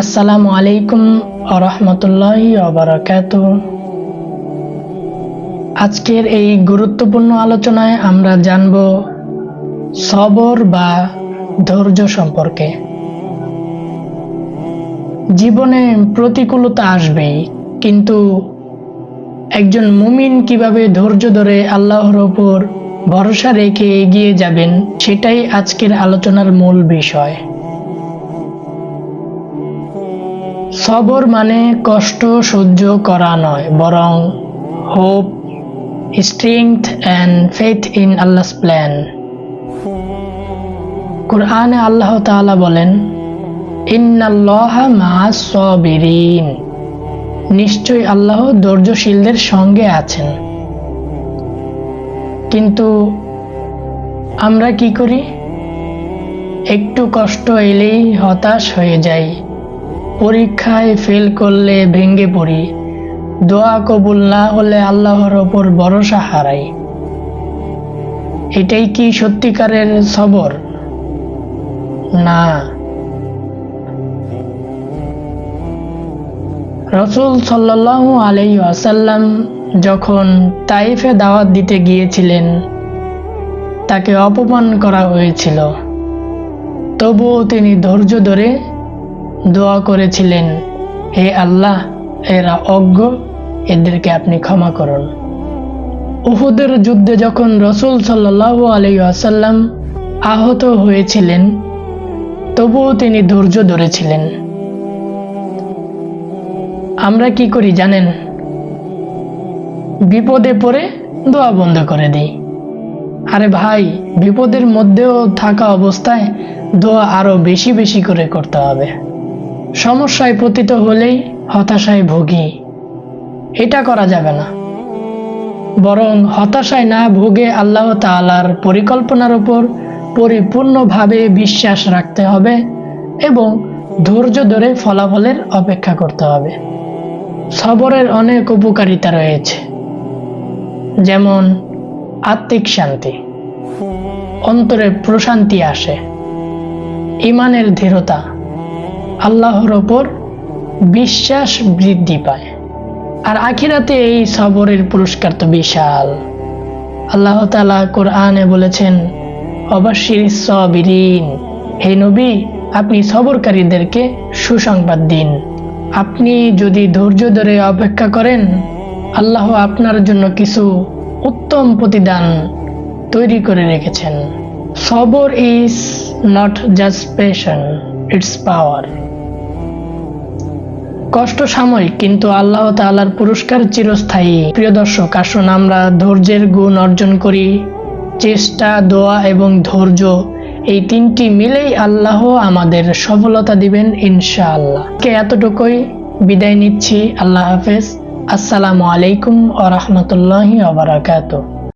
আসসালামু আলাইকুম আরহামতুল্লাহি অবরাকাত আজকের এই গুরুত্বপূর্ণ আলোচনায় আমরা জানব সবর বা ধৈর্য সম্পর্কে। জীবনে প্রতিকূলতা আসবেই, কিন্তু একজন মুমিন কীভাবে ধৈর্য ধরে আল্লাহর ওপর ভরসা রেখে এগিয়ে যাবেন, সেটাই আজকের আলোচনার মূল বিষয়। সবর মানে কষ্ট সহ্য করা নয়, বরং hope strength and faith in Allah's plan কোরআনে আল্লাহ তাআলা বলেন, ইন্নাল্লাহ মা সবিরিন। নিশ্চয় আল্লাহ ধৈর্যশীলদের সঙ্গে আছেন। কিন্তু আমরা কি করি? একটু কষ্ট এলেই হতাশ হয়ে যাই। পরীক্ষায় ফেল করলে ভেঙে পড়ি। দোয়া কবুল না হলে আল্লাহর ওপর ভরসা হারাই। এটাই কি সত্যিকারের সবর? না। রসুল সাল্লাল্লাহু আলাই আসাল্লাম যখন তাইফে দাওয়াত দিতে গিয়েছিলেন, তাকে অপমান করা হয়েছিল। তবুও তিনি ধৈর্য ধরে দোয়া করেছিলেন, হে আল্লাহ, এরা অজ্ঞ, এদেরকে আপনি ক্ষমা করুন। উহুদের যুদ্ধে যখন রসুল সাল্লাহ আলাই আসাল্লাম আহত হয়েছিলেন, তবুও তিনি ধৈর্য ধরেছিলেন। আমরা কি করি জানেন? বিপদে পড়ে দোয়া বন্ধ করে দিই। আরে ভাই, বিপদের মধ্যেও থাকা অবস্থায় দোয়া আরও বেশি বেশি করে করতে হবে। সমস্যায় পতিত হলেই হতাশায় ভুগি। এটা করা যাবে না। বরং হতাশায় না ভুগে আল্লাহ তাআলার পরিকল্পনার উপর পরিপূর্ণভাবে বিশ্বাস রাখতে হবে এবং ধৈর্য ধরে ফলাফলের অপেক্ষা করতে হবে। সবরের অনেক উপকারিতা রয়েছে। যেমন আত্মিক শান্তি। অন্তরে প্রশান্তি আসে। ইমানের দৃঢ়তা। আল্লাহর ওপর বিশ্বাস বৃদ্ধি পায়। আর আখিরাতে এই সবরের পুরস্কার তো বিশাল। আল্লাহ তালা কোরআনে বলেছেন, অবশ্যই সবিরিন। হে নবী, আপনি সবরকারীদেরকে সুসংবাদ দিন। আপনি যদি ধৈর্য ধরে অপেক্ষা করেন, আল্লাহ আপনার জন্য কিছু উত্তম প্রতিদান তৈরি করে রেখেছেন। সবর is not just patience it's power কষ্ট সাময়িক, কিন্তু আল্লাহ তাআলার পুরস্কার চিরস্থায়ী। প্রিয় দর্শক, আসুন আমরা ধৈর্যের গুণ অর্জন করি। চেষ্টা, দোয়া এবং ধৈর্য, এই তিনটি মিলেই আল্লাহ আমাদের সফলতা দিবেন ইনশাআল্লাহ। কে এতটুকুই বিদায় নিচ্ছি। আল্লাহ হাফেজ। আসসালামু আলাইকুম আ রহমতুল্লাহি আবরাকাতুহ